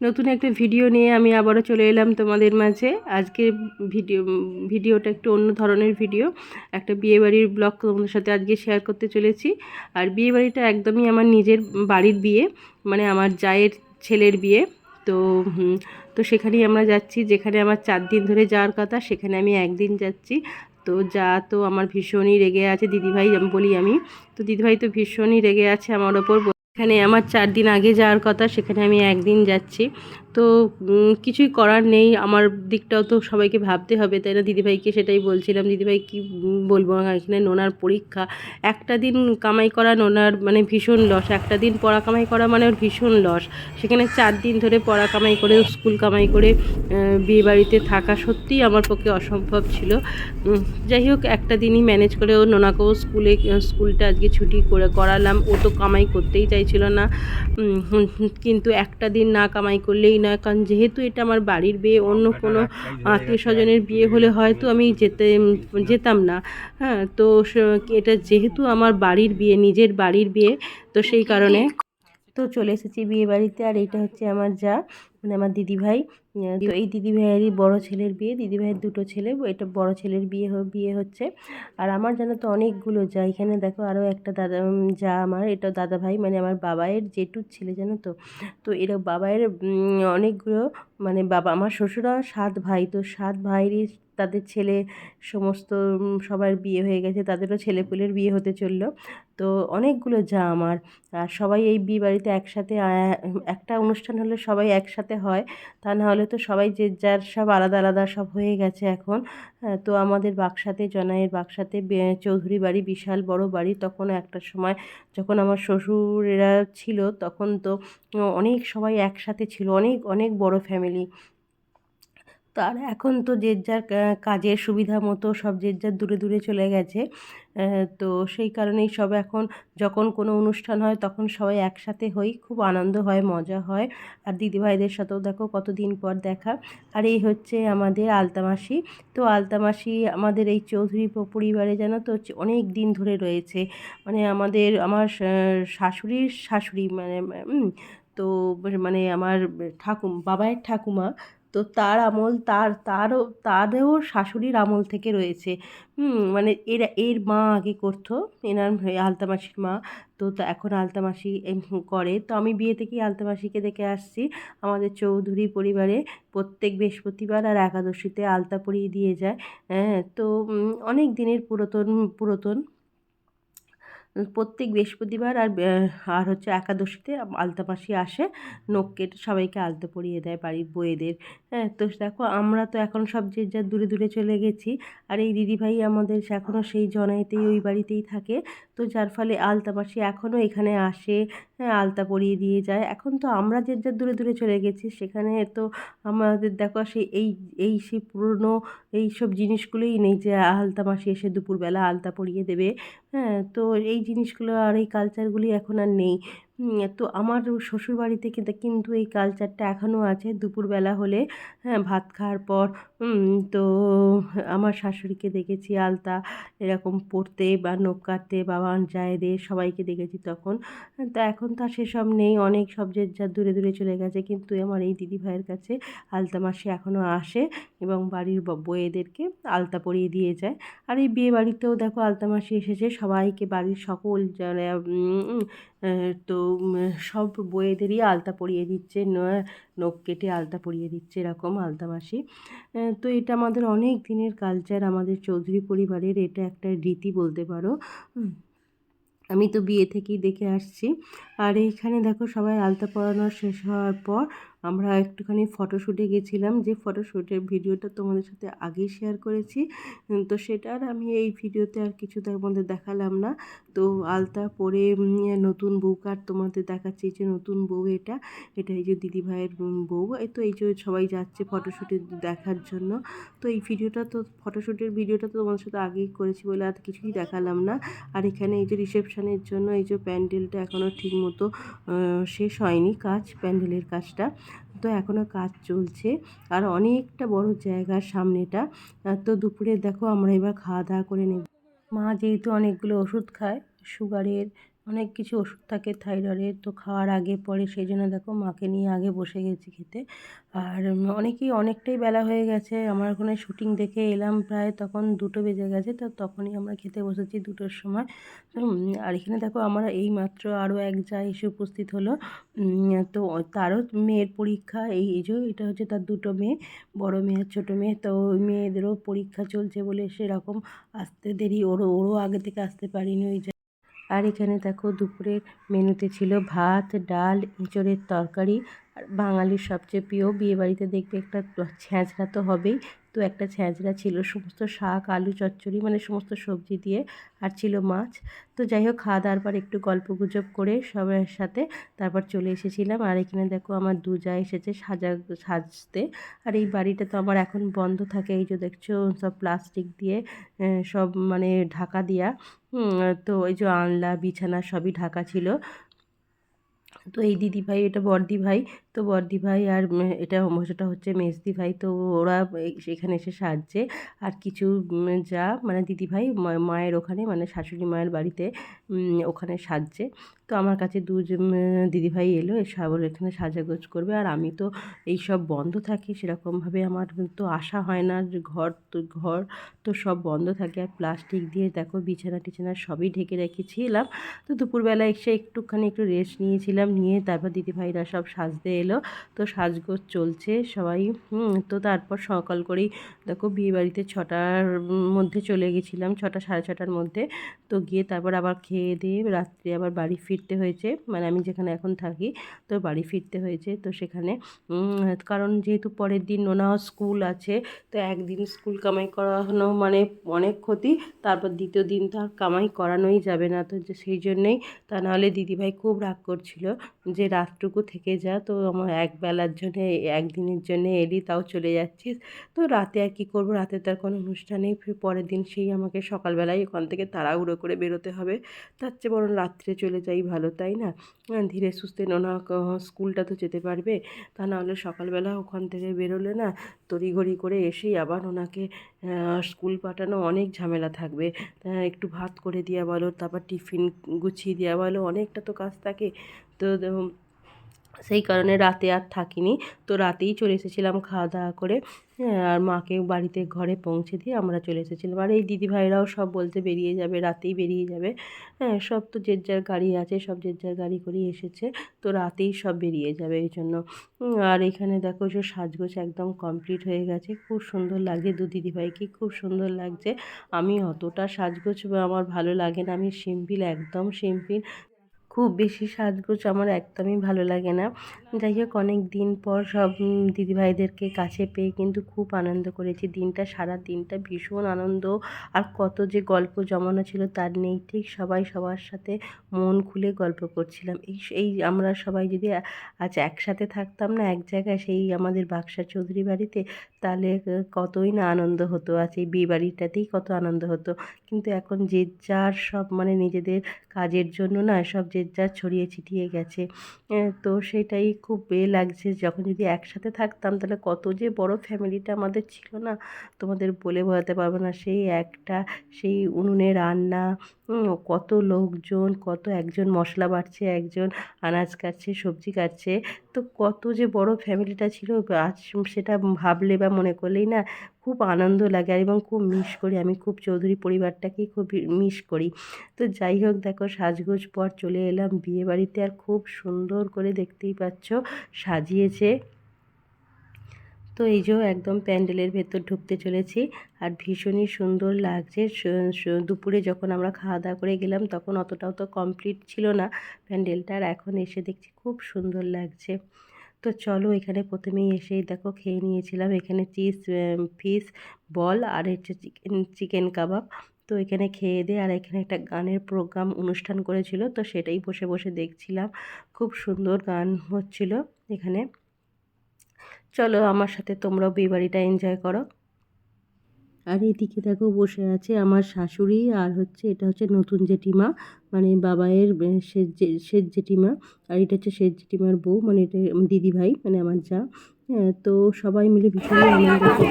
নতুন একটা ভিডিও নিয়ে আমি আবারও চলে এলাম তোমাদের মাঝে। আজকে ভিডিও ভিডিওটা একটু অন্য ধরনের ভিডিও একটা বিয়েবাড়ির ব্লগ তোমাদের সাথে আজকে শেয়ার করতে চলেছি। আর বিয়েবাড়িটা একদমই আমার নিজের বাড়ির বিয়ে মানে আমার জায়ের ছেলের বিয়ে। তো তো সেখানেই আমরা যাচ্ছি। যেখানে আমার চার দিন ধরে যাওয়ার কথা, সেখানে আমি একদিন যাচ্ছি। তো যা তো আমার ভীষণই রেগে আছে, দিদিভাই বলি আমি। তো দিদিভাই তো ভীষণই রেগে আছে আমার ওপর। এখানে আমার চার দিন আগে যাওয়ার কথা সেখানে আমি একদিন যাচ্ছি। তো কিছুই করার নেই। আমার দিকটাও তো সবাইকে ভাবতে হবে, তাই না? দিদিভাইকে সেটাই বলছিলাম, দিদিভাই, কি বলব এখানে নোনার পরীক্ষা। একটা দিন কামাই করা নোনার মানে ভীষণ লস। একটা দিন পড়া কামাই করা মানে ওর ভীষণ লস। সেখানে চার দিন ধরে পড়া কামাই করে, স্কুল কামাই করে বিয়ে বাড়িতে থাকা সত্যিই আমার পক্ষে অসম্ভব ছিল। যাই হোক, একটা দিনই ম্যানেজ করে ও নোনাকেও স্কুলে, স্কুলটা আজকে ছুটি করে করালাম। ও তো কামাই করতেই চাইছিল না। কিন্তু একটা দিন না কামাই করলেই নয় কারণ যেহেতু এটা আমার বাড়ির বিয়ে অন্য কোনো আত্মীয় স্বজনের বিয়ে হলে হয়তো আমি যেতে যেতাম না। হ্যাঁ তো সে- এটা যেহেতু আমার বাড়ির বিয়ে নিজের বাড়ির বিয়ে তো সেই কারণে তো চলে এসেছি বিয়ে বাড়িতে আর এটা হচ্ছে আমার যা মানে আমার দিদিভাই। তো এই দিদিভাইয়েরই বড় ছেলের বিয়ে, দিদিভাইয়ের দুটো ছেলে, এটা বড় ছেলের বিয়ে বিয়ে হচ্ছে। আর আমার জানো তো অনেকগুলো যা, এখানে দেখো আরও একটা দাদা যা আমার, এটা দাদা ভাই মানে আমার বাবায়ের জেঠুর ছেলে, জানো তো। তো এরা বাবায়ের অনেকগুলো মানে বাবা, আমার শ্বশুরা সাত ভাই, তো সাত ভাইয়েরই তাদের ছেলে সমস্ত সবার বিয়ে হয়ে গেছে, তাদেরও ছেলেপুলের বিয়ে হতে চলল। তো অনেকগুলো যা আমার, আর সবাই এই বিয়ে বাড়িতে একসাথে একটা অনুষ্ঠান হলে সবাই একসাথে হয়, তা না তো সবাই যে যার সব আলাদা আলাদা সব হয়ে গেছে এখন। তো আমাদের বাক্সাতে জনায়ের বাক্সাতে চৌধুরী বাড়ি, বিশাল বড় বাড়ি, তখন একটা সময় যখন আমার শ্বশুরেরা ছিল, তখন তো অনেক সবাই একসাথে ছিল, অনেক অনেক বড় ফ্যামিলি তার এখন তো যে যার কাজের সুবিধা মতো সব যে যার দূরে দূরে চলে গেছে তো সেই কারণেই সব এখন যখন কোনো অনুষ্ঠান হয় তখন সবাই একসাথে হই, খুব আনন্দ হয়, মজা হয়। আর দিদিভাইদের সাথেও দেখো কতদিন পর দেখা। আর এই হচ্ছে আমাদের আলতামাসি তো আলতামাসি আমাদের এই চৌধুরী পরিবারে যেন তো অনেক দিন ধরে রয়েছে। মানে আমাদের, আমার শাশুড়ির শাশুড়ি মানে তো মানে আমার ঠাকুম, বাবায়ের ঠাকুমা তো তার আমল, তার, তারও তারও শাশুড়ির আমল থেকে রয়েছে। মানে এর এর মা আগে করতো, এনার আলতামাসির মা। তো তা এখন আলতামাসি করে। তো আমি বিয়ে থেকেই আলতামাসিকে দেখে আসছি। আমাদের চৌধুরী পরিবারে প্রত্যেক বৃহস্পতিবার আর একাদশীতে আলতা পরিয়ে দিয়ে যায়। হ্যাঁ তো অনেক দিনের পুরাতন পুরাতন প্রত্যেক বৃহস্পতিবার আর আর হচ্ছে একাদশীতে আলতা মাসি আসে। নখ কেটে সবাইকে আলতা পরিয়ে দেয় বাড়ির বউয়েদের। হ্যাঁ তো দেখো, আমরা তো এখন সব যে যার দূরে দূরে চলে গেছি। আর এই দিদিভাই আমাদের এখনও সেই জনাইতেই ওই বাড়িতেই থাকে। তো যার ফলে আলতা মাসি এখনও এখানে আসে হ্যাঁ আলতা পরিয়ে দিয়ে যায়। এখন তো আমরা যে যার দূরে দূরে চলে গেছি, সেখানে তো আমাদের দেখো সেই এই এই সেই পুরনো এই সব জিনিসগুলোই নেই যে আলতা মাসি এসে দুপুরবেলা আলতা পরিয়ে দেবে। হ্যাঁ তো এই জিনিসগুলো আর এই কালচারগুলি এখন আর নেই। তো আমার শ্বশুরবাড়িতে কিন্তু কিন্তু এই কালচারটা এখনও আছে। দুপুরবেলা হলে হ্যাঁ ভাত খাওয়ার পর তো আমার শাশুড়িকে দেখেছি আলতা, এরকম পড়তে বা নখ কাটতে, বাবা জায়েদের সবাইকে দেখেছি তখন। তো এখন তো আর সেসব নেই, অনেক সব যে, যা দূরে দূরে চলে গেছে, কিন্তু আমার এই দিদি ভাইয়ের কাছে আলতা মাসি এখনও আসে এবং বাড়ির বউয়েদেরকে আলতা পরিয়ে দিয়ে যায়। আর এই বিয়ে বাড়িতেও দেখো, আলতা মাসি এসেছে, সবাইকে বাড়ির সকল যারা তো সব বইয়েদেরই আলতা পরিয়ে দিচ্ছে নখ কেটে আলতা পরিয়ে দিচ্ছে এরকম আলতা মাসি। তো এটা আমাদের অনেক দিনের কালচার আমাদের চৌধুরী পরিবারের এটা একটা রীতি বলতে পারো আমি তো বিয়ে থেকেই দেখে আসছি। আর এইখানে দেখো সবাই আলতা পরানো শেষ হওয়ার পর আমরা একটুখানি ফটোশ্যুটে গেছিলাম। যে ফটোশ্যুটের ভিডিওটা তোমাদের সাথে আগেই শেয়ার করেছি। তো সেটা আর আমি এই ভিডিওতে আর কিছু মধ্যে দেখালাম না। তো আলতা পরে নতুন বউকে আর তোমাদের দেখাচ্ছি। যে নতুন বউ এটা এটা এই যে দিদিভাইয়ের বউ। এই তো এই যে সবাই যাচ্ছে ফটোশ্যুটে দেখার জন্য। তো এই ভিডিওটা তো ফটোশ্যুটের ভিডিওটা তো তোমাদের সাথে আগেই করেছি বলে আর কিছুই দেখালাম না। আর এখানে এই যে রিসেপশনের জন্য এই যে প্যান্ডেলটা এখনও ঠিক মতো শেষ হয়নি কাজ, প্যান্ডেলের কাজটা। তো এখনও কাজ চলছে। আর অনেকটা বড় জায়গা সামনেটা। তো দুপুরে দেখো আমরা এবার খাওয়া দাওয়া করে নেব। মা যেহেতু অনেকগুলো ওষুধ খায় সুগারের অনেক কিছু ওষুধ থাকে থাইরয়েডের তো খাওয়ার আগে, পরে সেই জন্য দেখো মাকে নিয়ে আগে বসে গেছি খেতে। আর অনেকেই অনেকটাই বেলা হয়ে গেছে। আমার ওখানে শুটিং দেখে এলাম প্রায় তখন দুটো বেজে গেছে, তো তখনই আমরা খেতে বসেছি দুটোর সময়। আর এখানে দেখো আমরা এই মাত্র আরও এক যা এসে উপস্থিত হলো। তো তারও মেয়ের পরীক্ষা, এই এই এটা হচ্ছে তার দুটো মেয়ে, বড় মেয়ে আর ছোটো মেয়ে। তো ওই মেয়েদেরও পরীক্ষা চলছে বলে সেরকম আসতে দেরি, ওরও ওরও আগে থেকে আসতে পারিনি ওই আর এখানে দেখো দুপুরের মেনুতে ছিল ভাত ডাল এঁচোড়ের তরকারি আর বাঙালির সবচেয়ে প্রিয় বিয়েবাড়িতে দেখবে একটা ছ্যাঁচড়া তো হবেই। তো একটা ছ্যাঁচড়া ছিল, সমস্ত শাক, আলু, চচ্চড়ি মানে সমস্ত সবজি দিয়ে, আর ছিল মাছ। তো যাই হোক খাওয়া দাওয়ার পর একটু গল্প গুজব করে সবার সাথে তারপর চলে এসেছিলাম। আর এখানে দেখো আমার দু যা এসেছে সাজা, সাজতে। আর এই বাড়িটা তো আমার এখন বন্ধ থাকে, এই যে দেখছ, সব প্লাস্টিক দিয়ে সব মানে ঢাকা দিয়া। তো ওই যে আনলা বিছানা সবই ঢাকা ছিল। তো এই দিদি ভাই, এটা বড়দি ভাই। তো বড়দি ভাই আর এটা মশাটা হচ্ছে মেজদি ভাই। তো ওরা সেখানে এসে সাজছে। আর কিছু যা মানে দিদি ভাই মায়ের ওখানে মানে শাশুড়ি মায়ের বাড়িতে ওখানে সাজছে। তো আমার কাছে দুজন দিদিভাই এলো, এসে আবার এখানে সাজাগোজ করবে। আর আমি তো এই সব বন্ধ থাকি, সেরকমভাবে আমার তো আসা হয় না ঘর তো ঘর তো সব বন্ধ থাকে। আর প্লাস্টিক দিয়ে দেখো বিছানা টিছানা সবই ঢেকে রেখেছিলাম। তো দুপুরবেলা এসে একটুখানি একটু রেস্ট নিয়েছিলাম, নিয়ে তারপর দিদিভাইরা সব সাজতে এলো। তো সাজগোজ চলছে সবাই তো তারপর সকাল করেই দেখো বিয়েবাড়িতে ছটার মধ্যে চলে গেছিলাম, ছটা সাড়ে ছটার মধ্যে। তো গিয়ে তারপর আবার খেয়ে দিয়ে রাত্রে আবার বাড়ি ফিরতে হয়েছে মানে আমি যেখানে এখন থাকি, তো বাড়ি ফিরতে হয়েছে, তো সেখানে কারণ যেহেতু পরের দিন নোনা স্কুল আছে, তো একদিন স্কুল কামাই করানো মানে অনেক ক্ষতি, তারপর দ্বিতীয় দিন তো আর কামাই করানোই যাবে না, তো যে সেই জন্যেই তা নাহলে দিদিভাই খুব রাগ করছিল যে রাতটুকু থেকে যা, তো আমার এক বেলার জন্যে একদিনের জন্যে এলি, তাও চলে যাচ্ছিস, তো রাতে আর কী করব, রাতে তার কোনো অনুষ্ঠান নেই, ফির পরের দিন সেই আমাকে সকালবেলায় ওখান থেকে তাড়াহুড়ো করে বেরোতে হবে, তার চেয়ে বরং রাত্রে চলে যাই ভালো তাই না? হ্যাঁ, ধীরে সুস্থে নোনা স্কুলটা তো যেতে পারবে। তা নাহলে সকালবেলা ওখান থেকে বেরোলে না তড়িঘড়ি করে এসেই আবার ওনাকে স্কুল পাঠানো অনেক ঝামেলা থাকবে। একটু ভাত করে দেওয়া বলো তারপর টিফিন গুছিয়ে দেওয়া বলো অনেকটা তো কাজ থাকে। তো সেই কারণে রাতে আর থাকিনি। তো রাতেই চলে এসেছিলাম খাওয়া দাওয়া করে। আর মাকে বাড়িতে ঘরে পৌঁছে দিয়ে আমরা চলে এসেছিলাম। আর এই দিদিভাইরাও সব বলতে বেরিয়ে যাবে, রাতেই বেরিয়ে যাবে। হ্যাঁ সব তো যে যার গাড়ি আছে, সব যে যার গাড়ি করেই এসেছে। তো রাতেই সব বেরিয়ে যাবে এই জন্য। আর এখানে দেখো যে সাজগোজ একদম কমপ্লিট হয়ে গেছে। খুব সুন্দর লাগে দু দিদিভাইকে, খুব সুন্দর লাগছে। আমি অতটা সাজগোজ আমার ভালো লাগে না। আমি সিম্পল, একদম সিম্পল। খুব বেশি সাজগোজ আমার একদমই ভালো লাগে না। যাই হোক, অনেক দিন পর সব দিদিভাইদেরকে কাছে পেয়ে কিন্তু খুব আনন্দ করেছি। দিনটা, সারা দিনটা ভীষণ আনন্দ। আর কত যে গল্প জমানো ছিল তার নেই। ঠিক সবাই সবার সাথে মন খুলে গল্প করছিলাম। এই এই আমরা সবাই যদি আজ একসাথে থাকতাম না, এক জায়গায় সেই আমাদের বাক্সা চৌধুরী বাড়িতে, তাহলে কতই না আনন্দ হতো। আজ এই বিয়ে বাড়িটাতেই কত আনন্দ হতো। কিন্তু এখন যে যার সব মানে নিজেদের কাজের জন্য না, সব যে যার ছড়িয়ে ছিটিয়ে গেছে। তো সেটাই খুব এ লাগছে, যখন যদি একসাথে থাকতাম তাহলে কত যে বড় ফ্যামিলিটা আমাদের ছিল না, তোমাদের বলে বোঝাতে পারব না। সেই একটা, সেই উনুনে রান্না কত লোকজন, কত একজন মশলা বাটছে, একজন আনাজ কাটছে, সবজি কাটছে। তো কত যে বড় ফ্যামিলিটা ছিল, আজ সেটা ভাবলে বা মনে করলেই না খুব আনন্দ লাগে। আর এবং খুব মিস করি আমি, খুব চৌধুরী পরিবারটাকেই খুব মিস করি। তো যাই হোক, দেখো সাজগোজ পর চলে এলাম বিয়ে বাড়িতে আর খুব সুন্দর করে দেখতেই পাচ্ছ, সাজিয়েছে। তো এই যে একদম প্যান্ডেলের ভেতর ঢুকতে চলেছি আর ভীষণই সুন্দর লাগছে। দুপুরে যখন আমরা খাওয়া দাওয়া করে গেলাম তখন অতটাও তো কমপ্লিট ছিল না প্যান্ডেলটা আর এখন এসে দেখছি খুব সুন্দর লাগছে। তো চলো এখানে প্রথমেই এসেই দেখো খেয়ে নিয়েছিলাম। এখানে চিজ ফিশ, বল আর হচ্ছে চিকেন চিকেন কাবাব। তো এখানে খেয়ে দিয়ে আর এখানে একটা গানের প্রোগ্রাম অনুষ্ঠান করেছিল তো সেটাই বসে বসে দেখছিলাম। খুব সুন্দর গান হচ্ছিল এখানে। চলো আমার সাথে তোমরাও বিয়েবাড়িটা এনজয় করো। আর এদিকে দেখো বসে আছে আমার শাশুড়ি আর হচ্ছে এটা হচ্ছে নতুন জেঠিমা মানে সেজ জে- সেজ জেঠিমা আর এটা হচ্ছে সেজ জেঠিমার বউ মানে এটা দিদি ভাই মানে আমার যা। হ্যাঁ, তো সবাই মিলে ভীষণ আনন্দ করছি।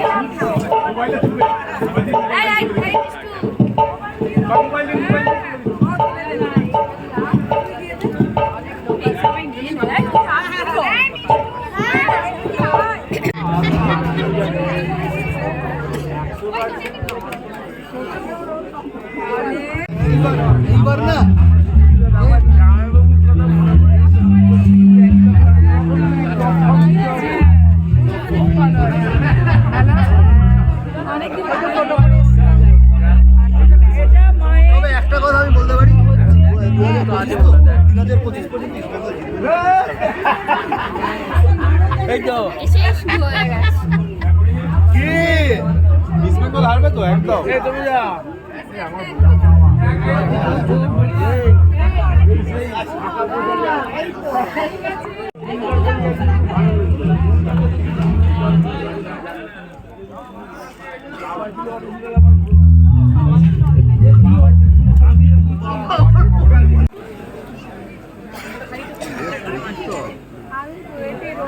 এইবার না। একটা কথা আমি বলতে পারি। হাজার পঁচিশ পর্যন্ত এই তো। এসে শুরু হয়ে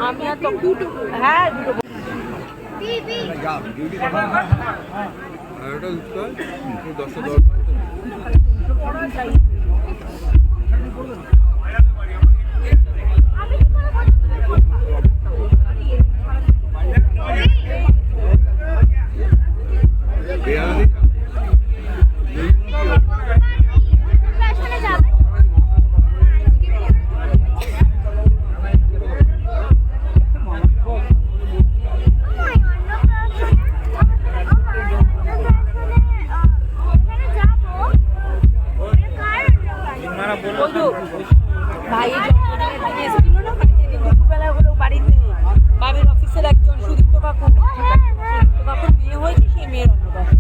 আমরা তো দুটো হ্যাঁ দুটো পড়া যায় ভাই মানে মানে দুপুরবেলা হলো বাড়িতে বাবের অফিসের একজন সুদীপ্ত কাকু, সুদীপ্ত কাকুর বিয়ে হয়েছে, সেই মেয়ের অন্নপ্রাশন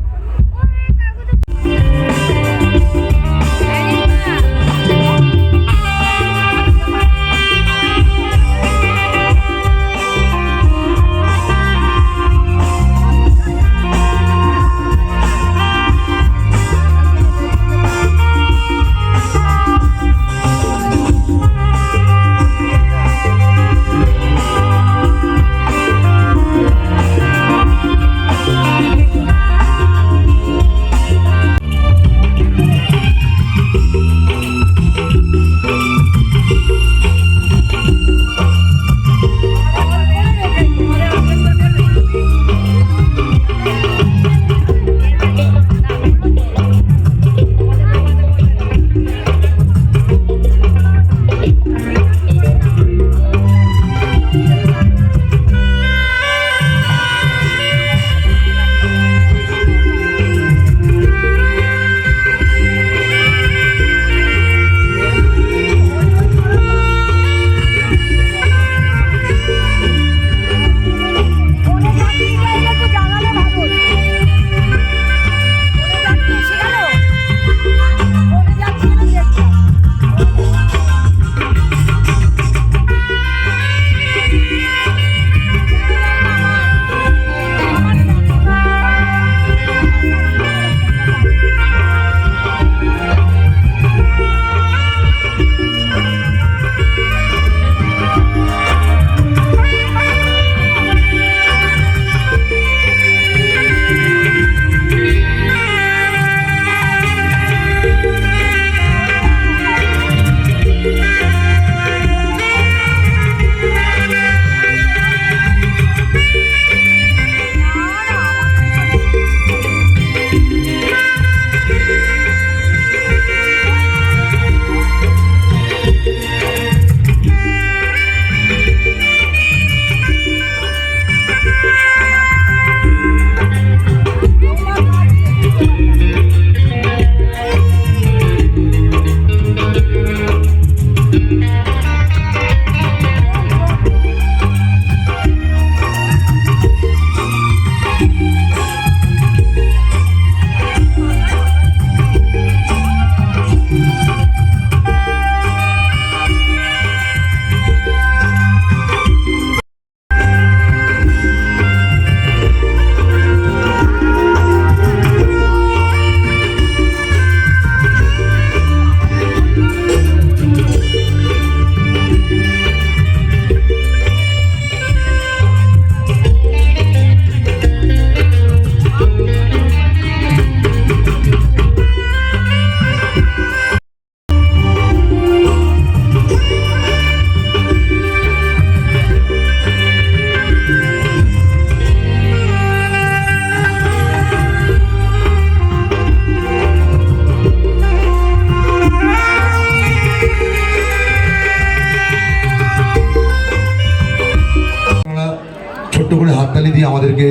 আমাদেরকে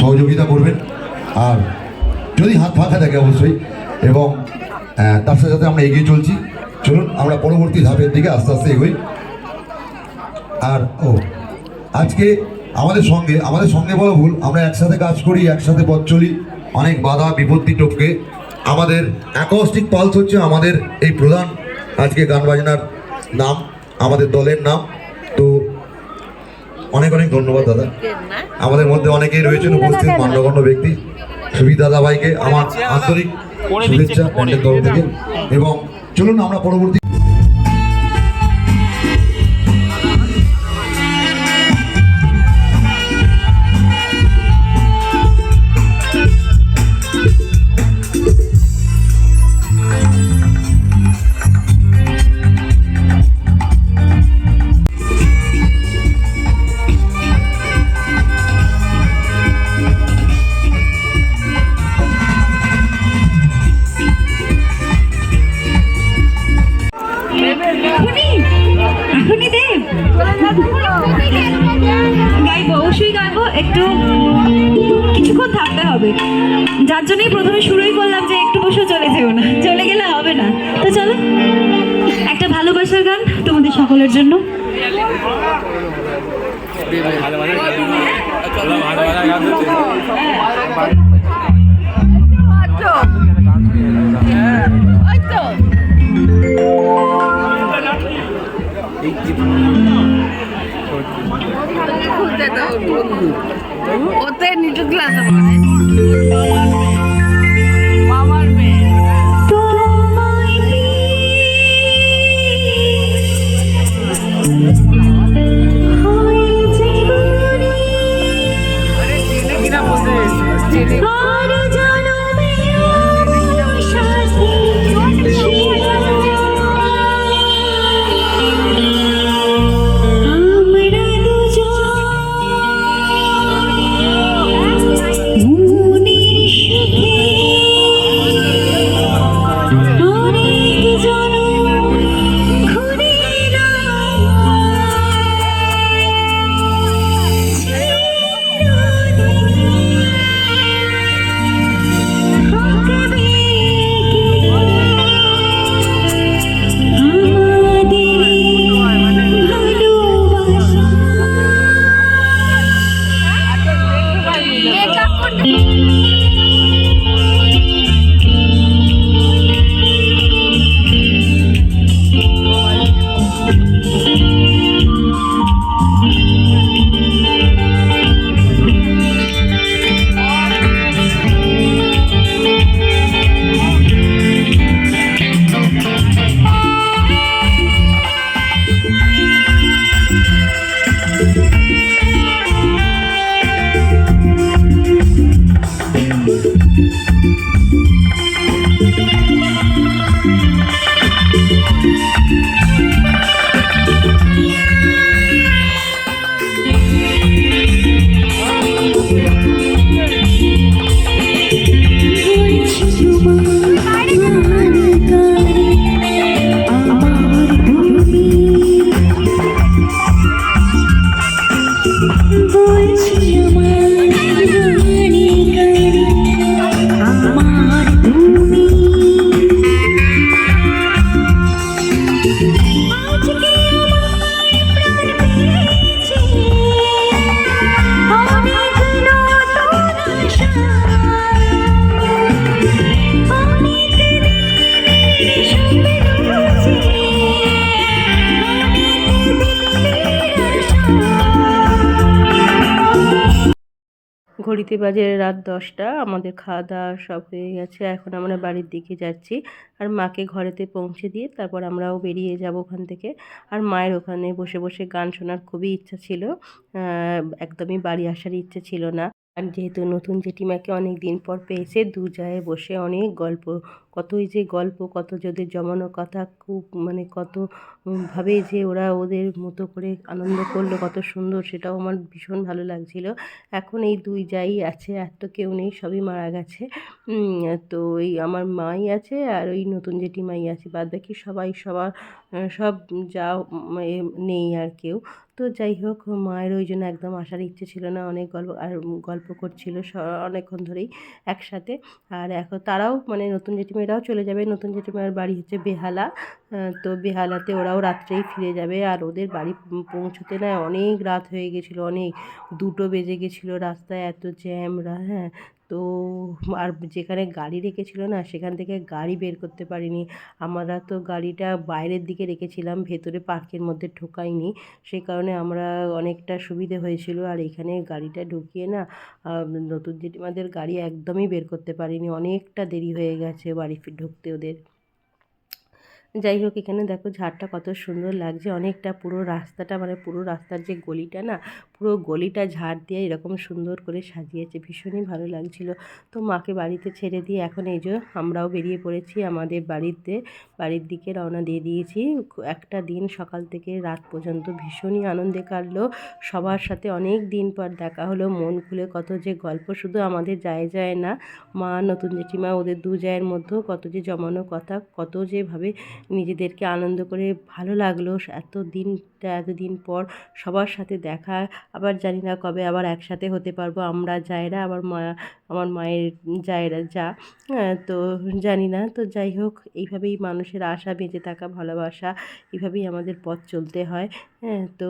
সহযোগিতা করবেন। আর যদি হাত ফাঁকা থাকে অবশ্যই, এবং তার সাথে সাথে আমরা এগিয়ে চলছি। চলুন, আমরা পরবর্তী ধাপের দিকে আস্তে আস্তে এগোই। আর, ও, আজকে আমাদের সঙ্গে আমাদের সঙ্গে বলা ভুল, আমরা একসাথে কাজ করি, একসাথে পথ চলি, অনেক বাধা, বিপত্তি টপকে। আমাদের অ্যাকোস্টিক পালস হচ্ছে আমাদের এই প্রধান, আজকে গান বাজনার নাম, আমাদের দলের নাম। অনেক অনেক ধন্যবাদ দাদা। আমাদের মধ্যে অনেকেই রয়েছেন উপস্থিত মান্যগণ্য ব্যক্তি সুবিধ দাদা ভাইকে আমার আন্তরিক শুভেচ্ছা পণ্ডের তরফ থেকে। এবং চলুন আমরা পরবর্তী অবশ্যই গাইবো একটু কিছুক্ষণ থাকতে হবে। যার জন্যই প্রথমে শুরুই করলাম যে একটু বসে চলে যেও না। চলে গেলে হবে না। তো চলো একটা ভালোবাসার গান তোমাদের সকলের জন্য। খুলতে তো। ওতে নিচু ক্লাস ঘড়িতে বাজে রাত দশটা, আমাদের খাওয়া দাওয়া সব হয়ে গেছে, এখন আমরা বাড়ির দিকে যাচ্ছি। আর মাকে ঘরেতে পৌঁছে দিয়ে তারপর আমরাও বেরিয়ে যাব ওখান থেকে। আর মায়ের ওখানে বসে বসে গান শোনার খুবই ইচ্ছা ছিল। একদমই বাড়ি আসার ইচ্ছে ছিল না। আর যেহেতু নতুন জেঠিমাকে অনেক দিন পর পেয়েছে, দু জায়গায় বসে অনেক গল্প। কতই যে গল্প, কত যাদের জমানো কথা, খুব মানে কত ভাবে যে ওরা ওদের মতো করে আনন্দ করল, কত সুন্দর, সেটাও আমার ভীষণ ভালো লাগছিল। এখন এই দুই যাই আছে, আর তো কেউ নেই, সবই মারা গেছে। তো এই আমার মাই আছে, আর ওই নতুন জেঠিমাই আছে। বাদ বাকি সবাই সবার সব যা নেই আর কেউ। তো যাই হোক, মায়ের ওই জন্য একদম আসার ইচ্ছে ছিল না। অনেক গল্প, আর গল্প করছিল অনেকক্ষণ ধরেই একসাথে। আর এখন তারাও মানে নতুন জেঠিমারাও চলে যাবে। নতুন জেঠিমার বাড়ি হচ্ছে বেহালা। তো বেহালাতে ওরাও রাত্রেই ফিরে যাবে। আর ওদের বাড়ি পৌঁছতে না অনেক রাত হয়ে গেছিল। অনেক দুটো বেজে গেছিল রাস্তায়। এত জ্যাম, রা হ্যাঁ। তো আর যেখানে গাড়ি রেখেছিল না, সেখান থেকে গাড়ি বের করতে পারিনি। আমরা তো গাড়িটা বাইরের দিকে রেখেছিলাম, ভেতরে পার্কের মধ্যে ঢোকাইনি। সেই কারণে আমরা অনেকটা সুবিধে হয়েছিল। আর এখানে গাড়িটা ঢুকিয়ে না নতুন জেঠিমাদের গাড়ি একদমই বের করতে পারিনি। অনেকটা দেরি হয়ে গেছে বাড়ি ঢুকতে ওদের। যাই হোক, এখানে দেখো ঝাড়টা কত সুন্দর লাগছে। অনেকটা পুরো রাস্তাটা মানে পুরো রাস্তার যে গলিটা না, পুরো গলিটা ঝাড় দিয়ে এরকম সুন্দর করে সাজিয়েছে। ভীষণই ভালো লাগছিল। তো মাকে বাড়িতে ছেড়ে দিয়ে এখন এই যে আমরাও বেরিয়ে পড়েছি, আমাদের বাড়িতে। বাড়ির দিকে রওনা দিয়ে দিয়েছি। একটা দিন সকাল থেকে রাত পর্যন্ত ভীষণই আনন্দে কাটলো। সবার সাথে অনেক দিন পর দেখা হলো। মন খুলে কত যে গল্প, শুধু আমাদের যায় যায় না। মা, নতুন জেঠিমা, ওদের দু জায়ের মধ্যেও কত যে জমানো কথা, কত যেভাবে নিজেদেরকে আনন্দ করে ভালো লাগল এত দিনটা এতদিন পর সবার সাথে দেখা, আবার জানি না কবে আবার একসাথে হতে পারব, আমরা জায়রা আবার মা, আমার মায়ের জায়রা যা হ্যাঁ তো জানি না, তো যাই হোক, এইভাবেই মানুষের আশা, বেঁচে থাকা, ভালোবাসা, এইভাবেই আমাদের পথ চলতে হয় হ্যাঁ তো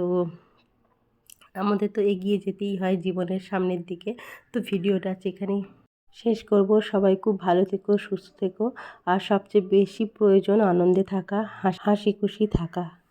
আমাদের তো এগিয়ে যেতেই হয় জীবনের সামনের দিকে, তো ভিডিওটা আজ এখানেই শেষ করব। সবাই খুব ভালো থেকো, সুস্থ থেকো। আর সবচেয়ে বেশি প্রয়োজন আনন্দে থাকা, হাস- খুশি থাকা।